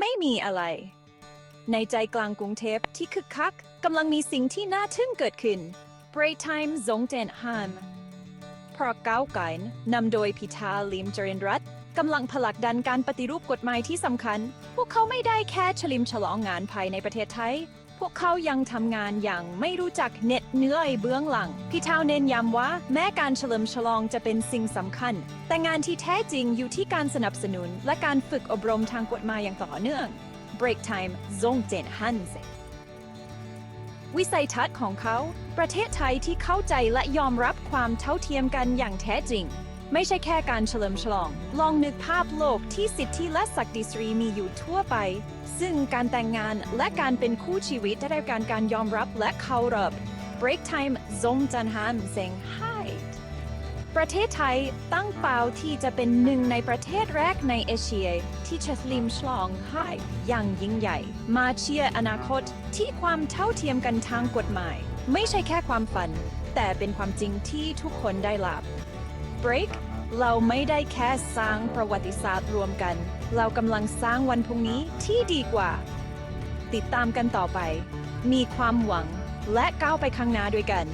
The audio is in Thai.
ไม่มีอะไร ในใจกลางกรุงเทพที่คึกคักกำลังมีสิ่งที่น่าทึ่งเกิดขึ้น Break Time ซงเจนฮันเพราะก้าวไกลนำโดยพิธาลิมเจริญรัตน์กำลังผลักดันการปฏิรูปกฎหมายที่สำคัญ พวกเขาไม่ได้แค่ฉลิมฉลองงานภายในประเทศไทย วกเขายังทำงานอย่างไม่รู้จักเหน็ดเหนื่อยเบื้องหลัง พี่เท้าเน้นย้ำว่า แม้การเฉลิมฉลองจะเป็นสิ่งสำคัญ แต่งานที่แท้จริงอยู่ที่การสนับสนุน และการฝึกอบรมทางกฎหมายอย่างต่อเนื่อง Break Time ซงเจนฮันเซวิสัยทัศน์ของเขา ประเทศไทยที่เข้าใจและยอมรับความเท่าเทียมกันอย่างแท้จริง ไม่ใช่แค่การเฉลิมฉลอง ลองนึกภาพโลกที่สิทธิและศักดิสรีมีอยู่ทั่วไป ซึ่งการแต่งงานและการเป็นคู่ชีวิตได้รับการการยอมรับและเคารพ Break Time ซงจันฮันเซงไฮประเทศไทยตั้งเป้าที่จะเป็นหนึ่งในประเทศแรกในเอเชีย ที่จะลิมฉลองไห้อย่างยิ่งใหญ่ มาเชียร์อนาคตที่ความเท่าเทียมกันทางกฎหมาย ไม่ใช่แค่ความฝัน แต่เป็นความจริงที่ทุกคนได้รับ Break เราไม่ได้แค่สร้างประวัติศาสตร์รวมกัน เรากำลังสร้างวันพรุ่งนี้ที่ดีกว่า ติดตามกันต่อไป มีความหวังและก้าวไปข้างหน้าด้วยกัน